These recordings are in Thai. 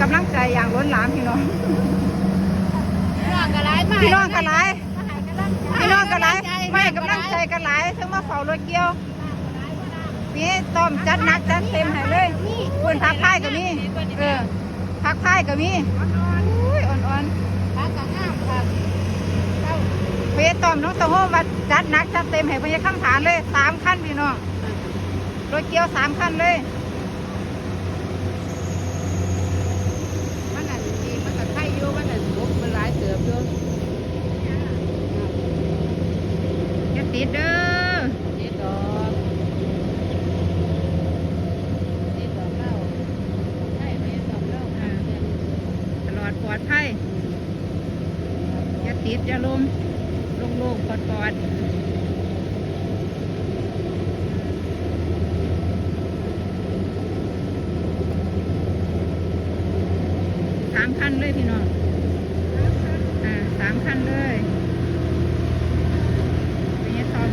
กำลังใจอย่างล้นหลามพี่น้องพี่น้องกระไรพี่น้องกระไรพี่น้องกระไรไม่กำลังใจกระไรถึงมาเฝ้ารถเกี่ยวพี่ต้อมจัดนักจัดเต็มให้เลยคนพักค่ายก็มีเออพักค่ายก็มีเอ่อนๆพี่ตอมน้องตะโฮมาจัดนักจัดเต็มเห้พยาข้ามฐานเลยสามขั้นพี่น้องรถเกี่ยวสามขั้นเลย ติดเด้อเจ็ดดอกเจ็ดดอกเล่าใช่ไหมดอกเล่าค่ะตลอดปลอดภัยอย่าติดอย่าลมโล่งๆปลอดปลอดสามขั้นเลยพี่น้องอ่าสามขั้นเลยพญาทอม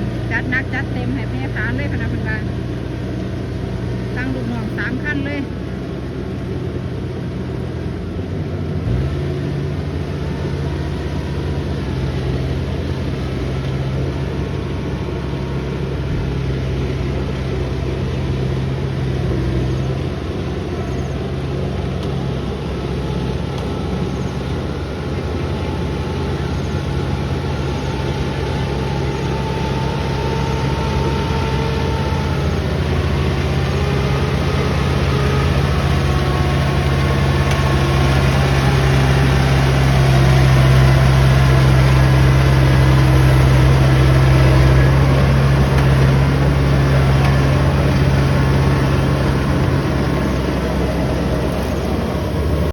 จัดเต็มให้พญาฐานเลยคณะพนบานตั้งลูกน้องสามขั้นเลย